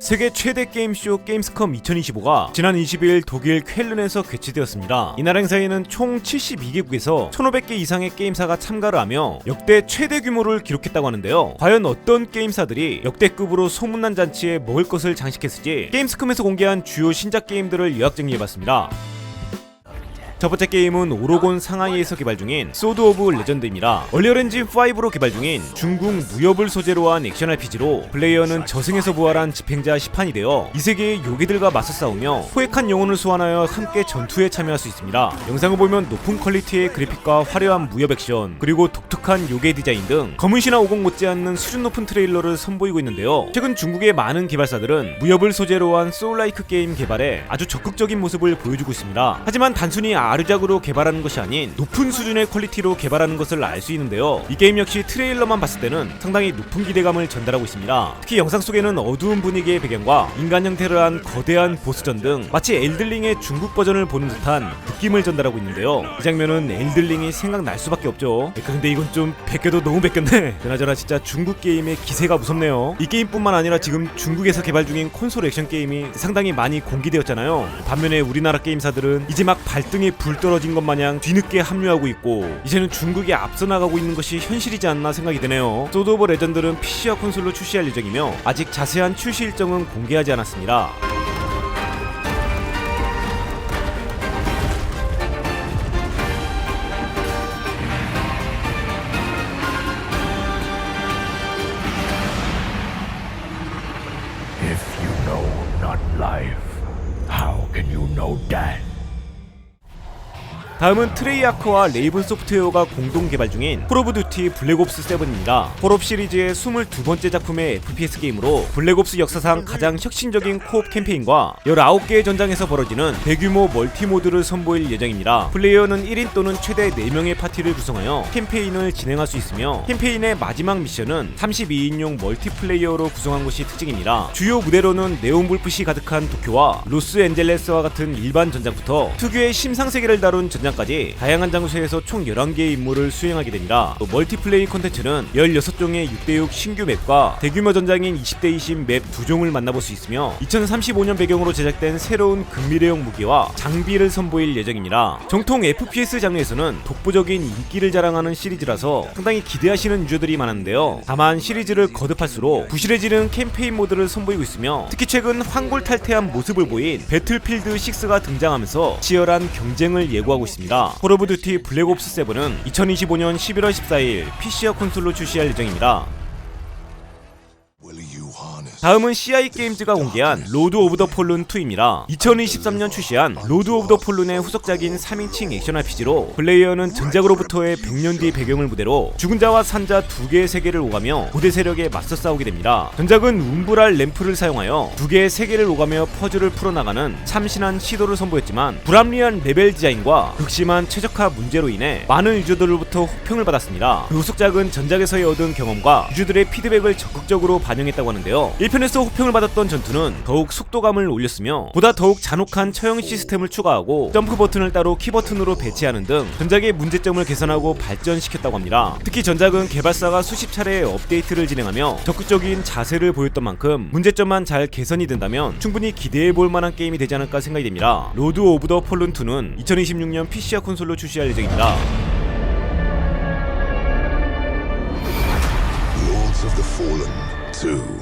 세계 최대 게임쇼 게임스컴 2025가 지난 20일 독일 쾰른에서 개최되었습니다. 이날 행사에는 총 72개국에서 1,500개 이상의 게임사가 참가를 하며 역대 최대 규모를 기록했다고 하는데요. 과연 어떤 게임사들이 역대급으로 소문난 잔치에 먹을 것을 장식했을지 게임스컴에서 공개한 주요 신작 게임들을 요약 정리해봤습니다. 첫 번째 게임은 오로곤 상하이에서 개발 중인 소드 오브 레전드입니다. 얼리어 엔진 5로 개발 중인 중국 무협을 소재로 한 액션 RPG로 플레이어는 저승에서 부활한 집행자 시판이 되어 이 세계의 요괴들과 맞서 싸우며 포획한 영혼을 소환하여 함께 전투에 참여할 수 있습니다. 영상을 보면 높은 퀄리티의 그래픽과 화려한 무협 액션 그리고 독특한 요괴 디자인 등 검은 신화 50 못지않는 수준 높은 트레일러를 선보이고 있는데요. 최근 중국의 많은 개발사들은 무협을 소재로 한 소울라이크 게임 개발에 아주 적극적인 모습을 보여주고 있습니다. 하지만 단순히 아 류작으로 개발하는 것이 아닌 높은 수준의 퀄리티로 개발하는 것을 알 수 있는데요. 이 게임 역시 트레일러만 봤을 때는 상당히 높은 기대감을 전달하고 있습니다. 특히 영상 속에는 어두운 분위기의 배경과 인간 형태를 한 거대한 보스전 등 마치 엘들링의 중국 버전을 보는 듯한 느낌을 전달하고 있는데요. 이 장면은 엘들링이 생각날 수밖에 없죠. 근데 이건 좀 베껴도 너무 베꼈네. 그나저나 진짜 중국 게임의 기세가 무섭네요. 이 게임뿐만 아니라 지금 중국에서 개발 중인 콘솔 액션 게임이 상당히 많이 공개되었잖아요. 반면에 우리나라 게임사들은 이제 막 발등에 불 떨어진 것 마냥 뒤늦게 합류하고 있고 이제는 중국이 앞서 나가고 있는 것이 현실이지 않나 생각이 드네요. 소드 오브 레전드는 PC와 콘솔로 출시할 예정이며 아직 자세한 출시 일정은 공개하지 않았습니다. 다음은 트레이아크와 레이븐 소프트웨어가 공동 개발 중인 콜 오브 듀티 블랙옵스 7입니다. 콜옵 시리즈의 22번째 작품의 FPS 게임으로 블랙옵스 역사상 가장 혁신적인 코옵 캠페인과 19개의 전장에서 벌어지는 대규모 멀티모드를 선보일 예정입니다. 플레이어는 1인 또는 최대 4명의 파티를 구성하여 캠페인을 진행할 수 있으며 캠페인의 마지막 미션은 32인용 멀티플레이어로 구성한 것이 특징입니다. 주요 무대로는 네온불빛이 가득한 도쿄와 로스앤젤레스와 같은 일반 전장부터 특유의 심상세계를 다룬 전장 까지 다양한 장소에서 총 11개의 임무를 수행하게 됩니다. 또 멀티플레이 콘텐츠는 16종의 6대6 신규 맵과 대규모 전장인 20대20 맵 두 종을 만나볼 수 있으며 2035년 배경으로 제작된 새로운 극미래형 무기와 장비를 선보일 예정입니다. 정통 FPS 장르에서는 독보적인 인기를 자랑하는 시리즈라서 상당히 기대하시는 유저들이 많은데요. 다만 시리즈를 거듭할수록 부실해지는 캠페인 모드를 선보이고 있으며 특히 최근 황골 탈퇴한 모습을 보인 배틀필드 6가 등장하면서 치열한 경쟁을 예고하고 있습니다. 콜 오브 듀티 블랙옵스 7은 2025년 11월 14일 PC와 콘솔로 출시할 예정입니다. 다음은 CI 게임즈가 공개한 로드 오브 더 폴룬 2입니다. 2023년 출시한 로드 오브 더 폴룬의 후속작인 3인칭 액션 RPG로 플레이어는 전작으로부터의 100년 뒤 배경을 무대로 죽은 자와 산자 두 개의 세계를 오가며 고대 세력에 맞서 싸우게 됩니다. 전작은 움브랄 램프를 사용하여 두 개의 세계를 오가며 퍼즐을 풀어나가는 참신한 시도를 선보였지만 불합리한 레벨 디자인과 극심한 최적화 문제로 인해 많은 유저들로부터 호평을 받았습니다. 그 후속작은 전작에서의 얻은 경험과 유저들의 피드백을 적극적으로 반영했다고 하는데요. 1편에서 호평을 받았던 전투는 더욱 속도감을 올렸으며 보다 더욱 잔혹한 처형 시스템을 추가하고 점프 버튼을 따로 키 버튼으로 배치하는 등 전작의 문제점을 개선하고 발전시켰다고 합니다. 특히 전작은 개발사가 수십 차례 업데이트를 진행하며 적극적인 자세를 보였던 만큼 문제점만 잘 개선이 된다면 충분히 기대해 볼 만한 게임이 되지 않을까 생각이 됩니다. 로드 오브 더 폴룬 2는 2026년 PC와 콘솔로 출시할 예정입니다. Lords of the Fallen 2.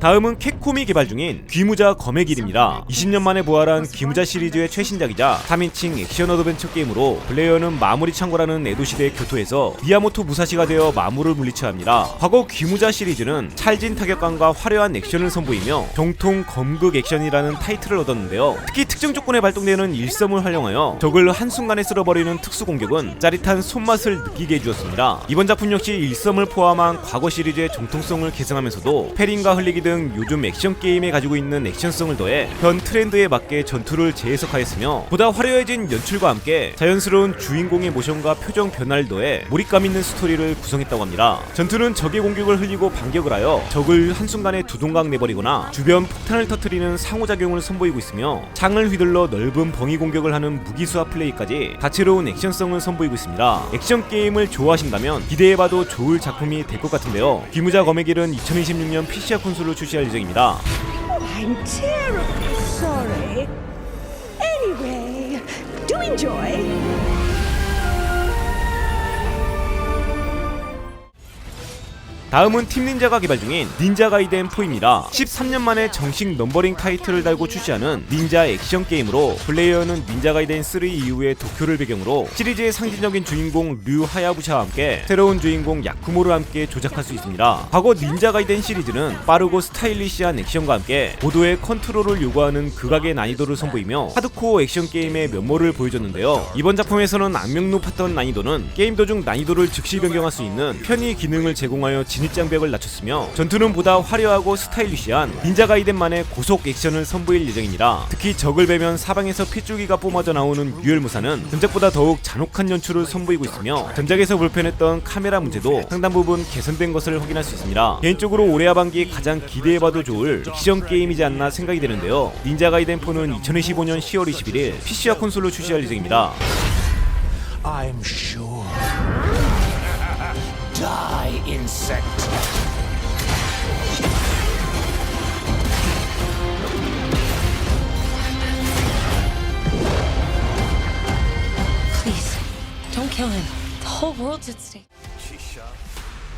다음은 캡콤이 개발 중인 귀무자 검의 길입니다. 20년 만에 부활한 귀무자 시리즈의 최신작이자 3인칭 액션 어드벤처 게임으로 플레이어는 마무리 창고라는 에도 시대 교토에서 미야모토 무사시가 되어 마무를 물리쳐야 합니다. 과거 귀무자 시리즈는 찰진 타격감과 화려한 액션을 선보이며 정통 검극 액션이라는 타이틀을 얻었는데요. 특히 특정 조건에 발동되는 일섬을 활용하여 적을 한순간에 쓸어버리는 특수 공격은 짜릿한 손맛을 느끼게 해주었습니다. 이번 작품 역시 일섬을 포함한 과거 시리즈의 정통성을 계승하면서도 패링과 흘리기 등등 요즘 액션 게임에 가지고 있는 액션성을 더해 현 트렌드에 맞게 전투를 재해석하였으며 보다 화려해진 연출과 함께 자연스러운 주인공의 모션과 표정 변화를 더해 몰입감 있는 스토리를 구성했다고 합니다. 전투는 적의 공격을 흘리고 반격을 하여 적을 한순간에 두동강 내버리거나 주변 폭탄을 터뜨리는 상호작용을 선보이고 있으며 창을 휘둘러 넓은 벙이 공격을 하는 무기수화 플레이까지 다채로운 액션성을 선보이고 있습니다. 액션 게임을 좋아하신다면 기대해봐도 좋을 작품이 될 것 같은데요. 비무자 검의 길은 2026년 PC와 콘솔로 출시할 예정입니다. I'm terribly sorry. Anyway, do enjoy. 다음은 팀 닌자가 개발 중인 닌자 가이덴 4입니다. 13년 만에 정식 넘버링 타이틀을 달고 출시하는 닌자 액션 게임으로 플레이어는 닌자 가이덴 3 이후의 도쿄를 배경으로 시리즈의 상징적인 주인공 류 하야부샤와 함께 새로운 주인공 야쿠모를 함께 조작할 수 있습니다. 과거 닌자 가이덴 시리즈는 빠르고 스타일리시한 액션과 함께 고도의 컨트롤을 요구하는 극악의 난이도를 선보이며 하드코어 액션 게임의 면모를 보여줬는데요. 이번 작품에서는 악명 높았던 난이도는 게임 도중 난이도를 즉시 변경할 수 있는 편의 기능을 제공하여 진 입장벽을 낮췄으며 전투는 보다 화려하고 스타일리시한 닌자 가이덴만의 고속 액션을 선보일 예정입니다. 특히 적을 베면 사방에서 핏줄기가 뿜어져 나오는 유혈무사는 전작보다 더욱 잔혹한 연출을 선보이고 있으며 전작에서 불편했던 카메라 문제도 상당 부분 개선된 것을 확인할 수 있습니다. 개인적으로 올해 하반기 가장 기대해봐도 좋을 액션 게임이지 않나 생각이 되는데요. 닌자 가이덴 4는 2025년 10월 21일 PC와 콘솔로 출시할 예정입니다. I'm sure. Die, insect. Please, don't kill him. The whole world's at stake.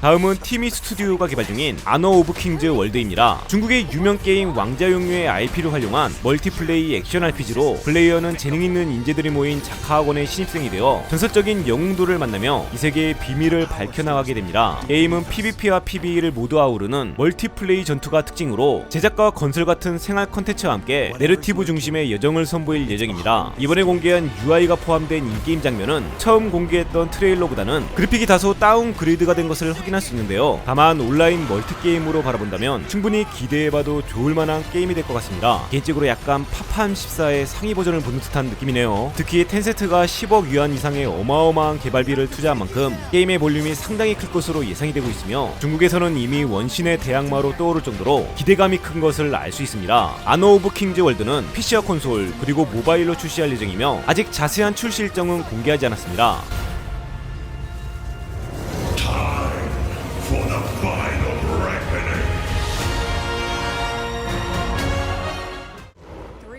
다음은 티미 스튜디오가 개발 중인 아너 오브 킹즈 월드입니다. 중국의 유명 게임 왕자 용류의 IP를 활용한 멀티플레이 액션 RPG로 플레이어는 재능 있는 인재들이 모인 작하학원의 신입생이 되어 전설적인 영웅들을 만나며 이 세계의 비밀을 밝혀나가게 됩니다. 게임은 PVP와 PVE를 모두 아우르는 멀티플레이 전투가 특징으로 제작과 건설 같은 생활 컨텐츠와 함께 내러티브 중심의 여정을 선보일 예정입니다. 이번에 공개한 UI가 포함된 인게임 장면은 처음 공개했던 트레일러보다는 그래픽이 다소 다운 그레이드가 된 것을 확인 할 수 있는데요. 다만 온라인 멀티게임으로 바라본다면 충분히 기대해봐도 좋을 만한 게임이 될 것 같습니다. 개인적으로 약간 파판 14의 상위 버전을 보는 듯한 느낌이네요. 특히 텐세트가 10억 위안 이상의 어마어마한 개발비를 투자한 만큼 게임의 볼륨이 상당히 클 것으로 예상이 되고 있으며 중국에서는 이미 원신의 대항마로 떠오를 정도로 기대감이 큰 것을 알 수 있습니다. 아노 오브 킹즈 월드는 PC와 콘솔 그리고 모바일로 출시할 예정이며 아직 자세한 출시 일정은 공개하지 않았습니다.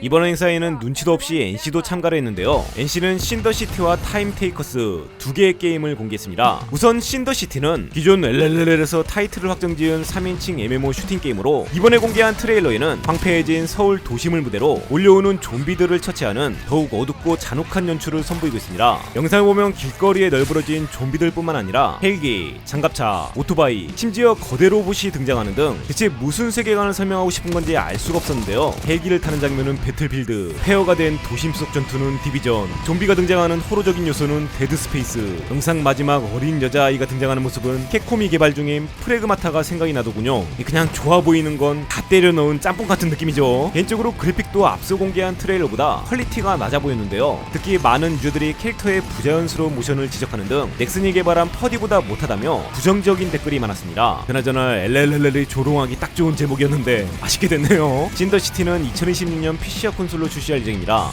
이번 행사에는 눈치도 없이 NC도 참가를 했는데요. NC는 신더시티와 타임테이커스 두 개의 게임을 공개했습니다. 우선 신더시티는 기존 LLL에서 타이틀을 확정지은 3인칭 MMO 슈팅 게임으로 이번에 공개한 트레일러에는 황폐해진 서울 도심을 무대로 몰려오는 좀비들을 처치하는 더욱 어둡고 잔혹한 연출을 선보이고 있습니다. 영상을 보면 길거리에 널브러진 좀비들뿐만 아니라 헬기, 장갑차, 오토바이, 심지어 거대 로봇이 등장하는 등 대체 무슨 세계관을 설명하고 싶은 건지 알 수가 없었는데요. 헬기를 타는 장면은 배틀필드, 폐허가 된 도심 속 전투는 디비전, 좀비가 등장하는 호러적인 요소는 데드 스페이스, 영상 마지막 어린 여자아이가 등장하는 모습은 캡콤이 개발 중인 프레그마타가 생각이 나더군요. 그냥 좋아 보이는 건 다 때려 넣은 짬뽕 같은 느낌이죠. 개인적으로 그래픽도 앞서 공개한 트레일러보다 퀄리티가 낮아 보였는데요. 특히 많은 유저들이 캐릭터의 부자연스러운 모션을 지적하는 등 넥슨이 개발한 퍼디보다 못하다며 부정적인 댓글이 많았습니다. 그나저나 LLL이 조롱하기 딱 좋은 제목이었는데 아쉽게 됐네요. 신더시티는 2026년 PC 와 콘솔로 출시할 예정입니다.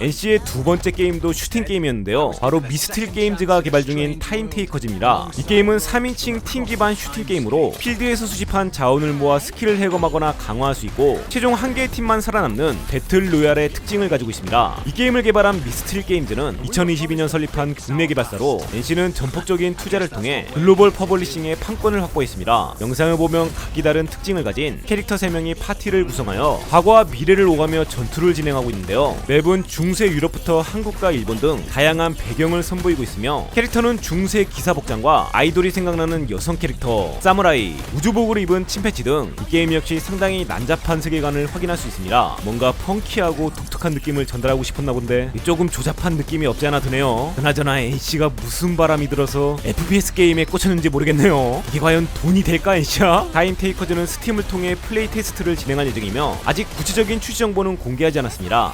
NC의 두 번째 게임도 슈팅 게임이었는데요. 바로 미스틸 게임즈가 개발 중인 타임 테이커즈입니다. 이 게임은 3인칭 팀 기반 슈팅 게임으로 필드에서 수집한 자원을 모아 스킬을 해검하거나 강화할 수 있고 최종 한 개의 팀만 살아남는 배틀 로얄의 특징을 가지고 있습니다. 이 게임을 개발한 미스틸 게임즈는 2022년 설립한 국내 개발사로 NC는 전폭적인 투자를 통해 글로벌 퍼블리싱의 판권을 확보했습니다. 영상을 보면 각기 다른 특징을 가진 캐릭터 3명이 파티를 구성하여 과거와 미래를 오가며 전투를 진행하고 있는데요. 맵은 중 중세 유럽부터 한국과 일본 등 다양한 배경을 선보이고 있으며 캐릭터는 중세 기사 복장과 아이돌이 생각나는 여성 캐릭터, 사무라이, 우주복을 입은 침팬지 등이 게임 역시 상당히 난잡한 세계관을 확인할 수 있습니다. 뭔가 펑키하고 독특한 느낌을 전달하고 싶었나 본데 조금 조잡한 느낌이 없지 않아 드네요. 그나저나 NC가 무슨 바람이 들어서 FPS 게임에 꽂혔는지 모르겠네요. 이게 과연 돈이 될까 NC야? 타임 테이커즈는 스팀을 통해 플레이 테스트를 진행할 예정이며 아직 구체적인 출시 정보는 공개하지 않았습니다.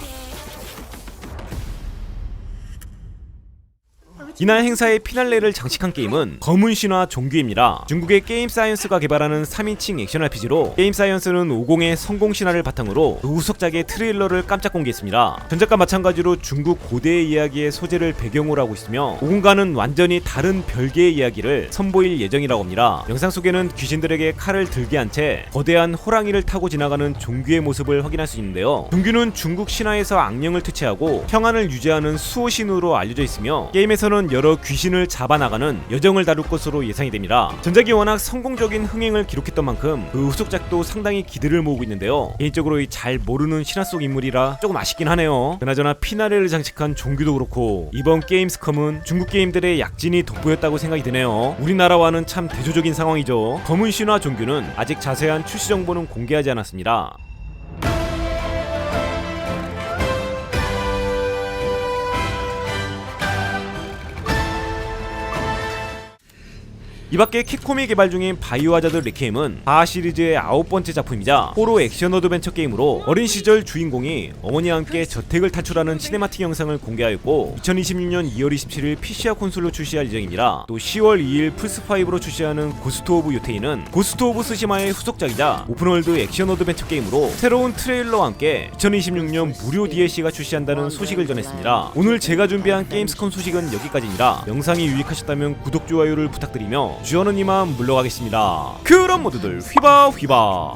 이날 행사의 피날레를 장식한 게임은 검은 신화 종규입니다. 중국의 게임 사이언스가 개발하는 3인칭 액션 RPG로 게임 사이언스는 50의 성공 신화를 바탕으로 그 후속작의 트레일러를 깜짝 공개했습니다. 전작과 마찬가지로 중국 고대의 이야기의 소재를 배경으로 하고 있으며 50과는 완전히 다른 별개의 이야기를 선보일 예정이라고 합니다. 영상 속에는 귀신들에게 칼을 들게 한 채 거대한 호랑이를 타고 지나가는 종규의 모습을 확인할 수 있는데요. 종규는 중국 신화에서 악령을 퇴치하고 평안을 유지하는 수호신으로 알려져 있으며 게임에서는 여러 귀신을 잡아나가는 여정을 다룰 것으로 예상이 됩니다. 전작이 워낙 성공적인 흥행을 기록했던 만큼 그 후속작도 상당히 기대를 모으고 있는데요. 개인적으로 이 잘 모르는 신화 속 인물이라 조금 아쉽긴 하네요. 그나저나 피나레를 장식한 종규도 그렇고 이번 게임스컴은 중국 게임들의 약진이 돋보였다고 생각이 드네요. 우리나라와는 참 대조적인 상황이죠. 검은 신화 종규는 아직 자세한 출시 정보는 공개하지 않았습니다. 이 밖에 캡콤이 개발 중인 바이오하자드 리케임은 바하 시리즈의 아홉 번째 작품이자 호로 액션 어드벤처 게임으로 어린 시절 주인공이 어머니와 함께 저택을 탈출하는 시네마틱 영상을 공개하였고 2026년 2월 27일 PC와 콘솔로 출시할 예정입니다. 또 10월 2일 플스5로 출시하는 고스트 오브 요테이는 고스트 오브 스시마의 후속작이자 오픈월드 액션 어드벤처 게임으로 새로운 트레일러와 함께 2026년 무료 DLC가 출시한다는 소식을 전했습니다. 오늘 제가 준비한 게임스컴 소식은 여기까지입니다. 영상이 유익하셨다면 구독, 좋아요를 부탁드리며 주연은 이만 물러가겠습니다. 그럼 모두들 휘바 휘바